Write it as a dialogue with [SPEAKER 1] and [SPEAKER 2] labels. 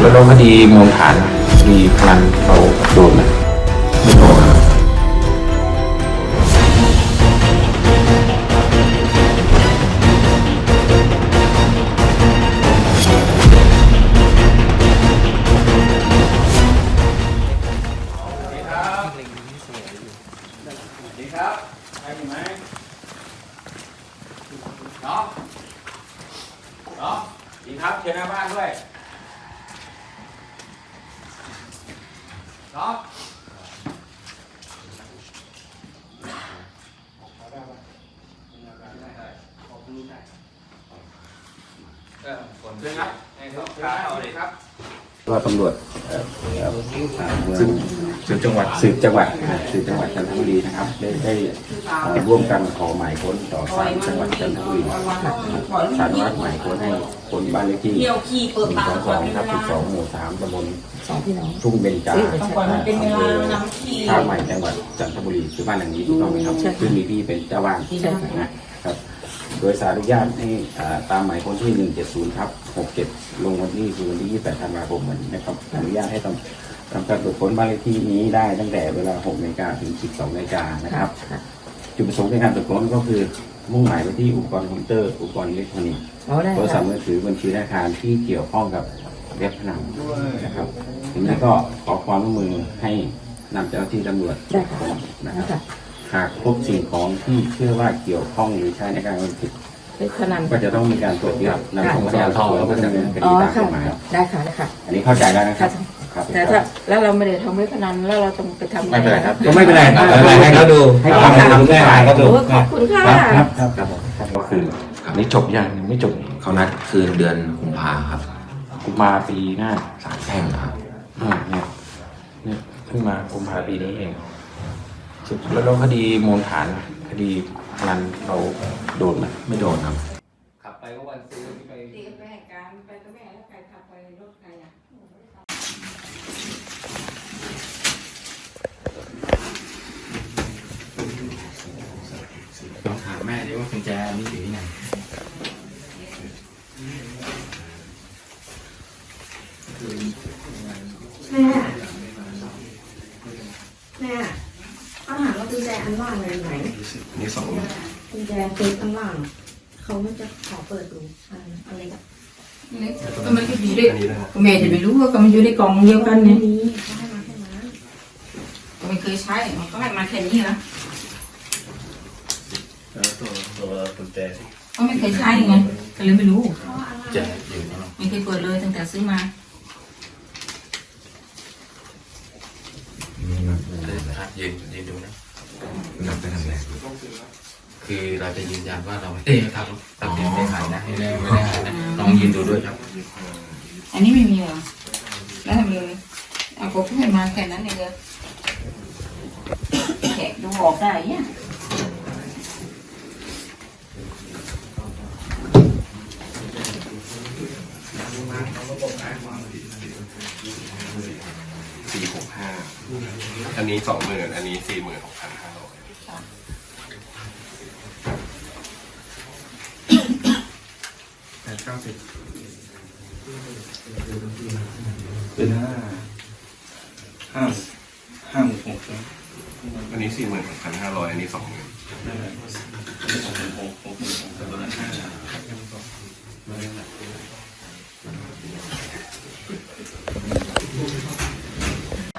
[SPEAKER 1] แล้วเราคดีมูลฐานคดีพนันเราโดนไหมไม่โดนครับ
[SPEAKER 2] ดีครับใครอยู่ไหมน้องน้องดีครับ เชิญหน้าบ้านด้วย น้องเออผลด้วยครับให้สอบถามเอาเลยครับ
[SPEAKER 1] ก็ตำรวจเอ่อเอ่อเมืองสืบจังหวัดสืบจังหวัดอ่าสืบจังหวัดจันทบุรีนะครับ ได้ได้เอ่อร่วมกันขอหมายค้นต่อศาลจังหวัดจันทบุรีศาลวัดหมายค้นให้คนบ้านเลขที่ห
[SPEAKER 3] เที่ยวขี่เปิด
[SPEAKER 1] นึ่ง
[SPEAKER 3] ปา
[SPEAKER 1] ส
[SPEAKER 3] ก
[SPEAKER 1] องส
[SPEAKER 3] ก่อ
[SPEAKER 1] อนง
[SPEAKER 3] เป็น
[SPEAKER 1] ทับ
[SPEAKER 3] เว
[SPEAKER 1] สิบส
[SPEAKER 3] ลา
[SPEAKER 1] องหมู่สามตำบล
[SPEAKER 4] สองพี่น้อง
[SPEAKER 1] ทุ่งเบญจา
[SPEAKER 3] ต้องก่อนมันเป็นเวลาน้ำขี่
[SPEAKER 1] ท่าใหม่จังหวัดจันทบุรีคือบ้านหลังนี้ถูกต้องไหมครับ
[SPEAKER 4] ใช่ค่ะ
[SPEAKER 1] ซึ่งมีพี่เป็นเจ้าบ้าน
[SPEAKER 4] ใช่ค่ะ
[SPEAKER 1] นะครับ โดยสารุญาตให้อ่าตามหมายค้นที่ 170ทับ67 ลงวันที่คือวันที่ 28 ธันวาคมวันนี้นะครับอนุญาตให้ทำทำการตรวจค้นบ้านเลขที่นี้ได้ตั้งแต่เวลา6นาฬิกาถึง 12นาฬิกานะครับ จุดประสงค์ในการตรวจค้นก็คือมุ่งหมายไปที่อุปกรณ์คอมพิวเตอร์อุปกรณ์อิเล็กทรอนิกส์
[SPEAKER 4] อ๋อได้
[SPEAKER 1] โทรศัพ
[SPEAKER 4] ค่ะ
[SPEAKER 1] ท์มือถือบัญชีธนาคารที่เกี่ยวข้องกับเว็บพนันนะครับทีนี้ก็ขอความร่วมมือให้นำเจ้าหน้าที่ตำรวจ
[SPEAKER 4] ได้ค่ะ
[SPEAKER 1] นะครับ
[SPEAKER 4] ค่ะ
[SPEAKER 1] หากพบสิ่งของที่เชื่อว่าเกี่ยวข้องหรือใช้ในการกระทำผิด
[SPEAKER 4] เป็นพนัน
[SPEAKER 1] ก็จะต้องมีการตรวจยึดนำส่งพนักงานสอบสวนแล้วก็ดำเนินค
[SPEAKER 4] อ๋
[SPEAKER 1] ดี
[SPEAKER 4] อ
[SPEAKER 1] ตามก
[SPEAKER 4] ค่ะ
[SPEAKER 1] ฎหมาย
[SPEAKER 4] ได้ค่ะได้ค่ะ
[SPEAKER 1] อันนี้เข้าใจแล้วนะครับ
[SPEAKER 4] ค่ะ
[SPEAKER 1] ครับ
[SPEAKER 4] แต่ถ้าแล้วเราไม่ได้ทำเว็บพนันแล้วเราต้องไปทำ
[SPEAKER 1] ไม่เป็นไรครับ
[SPEAKER 4] ก็ไม่เป็นไร
[SPEAKER 1] ไม่เป็นไรให้เขาดูให้ความเป็นคุณแม่เขาดู
[SPEAKER 4] โอ้ขอบคุณค่ะ
[SPEAKER 1] ครับครับครับผมครับก็คืออันนี้จบยังยังไม่จบ
[SPEAKER 5] เขานัดคืนเดือนกุมภาครับ
[SPEAKER 1] กุมภาปีหน้า
[SPEAKER 5] สารแพ่งนะครับ
[SPEAKER 1] อ่าเนี่ยเนี่ยเพิ่งมากุมภาปีนี้เอง สุดแล้วเราคดีมูลฐานคดีพนันเราโดนไหม
[SPEAKER 5] ไม่โดนครับ
[SPEAKER 2] ขับไปก็วันซื้อไป
[SPEAKER 4] ตีกับแม่การไปกับแม่แล้วใครขับไปรถใครอะ
[SPEAKER 5] ลองถามแม่ดิว่ากุญแจมีอยู่ที่ไหน
[SPEAKER 6] แม่แม่เขาถามว่ากุญแจอันล่างเลยไหน
[SPEAKER 5] นี่สอง
[SPEAKER 6] กุญแจเซฟอันล่าง เขาไม่จะขอเปิดดูอันอะไรแบบ
[SPEAKER 3] ก็มันก็อยู่ด้วยก็แม่จะไม่รู้ว่าก็มันอยู่ในกล่องเดียวกันเนี่ย
[SPEAKER 6] นี้เขาให้มาแค่นั้น
[SPEAKER 3] ก็ไม่เคยใช้มันก็ให้มาแค่นี้นะ
[SPEAKER 5] ตัวตัวกุญแจ
[SPEAKER 3] ก็ไม่เคยใช้ไงก็เลยไม่รู้
[SPEAKER 6] เพราะว่าอันล่าง
[SPEAKER 5] แจอยู่นี่
[SPEAKER 3] ไม่เคยเปิดเลยตั้งแต่ซื้อมา
[SPEAKER 5] ยืนยืนดูนะ นับไปทำอะไรคือเราจะยืนยันว่าเราไม่ได้ทำทำผิดไม่หายนะไม่ได้ไม่ได้หายนะลองยืนดูด้วยครับ
[SPEAKER 3] อันนี้ไม่มีเหรอแล้วทำเลยเอาก็ให้มาแค่นั้นเองเลยแขกดูออกได้เนี่ย
[SPEAKER 7] สี่หกห้าอันนี้สองหมื่นอันนี้สี่หมื่นหกพันห้าร้อย
[SPEAKER 5] แปดเก้าสิบ
[SPEAKER 7] เป็นห้า
[SPEAKER 8] ห้าห้าหมื่นหก
[SPEAKER 7] อันนี้สี่หมื่นหกพันห้าร้อยอันนี้สองหมื่น
[SPEAKER 8] นั่นแหละสองหมื่นหกหกหมื่นสองตัวนั้นห้า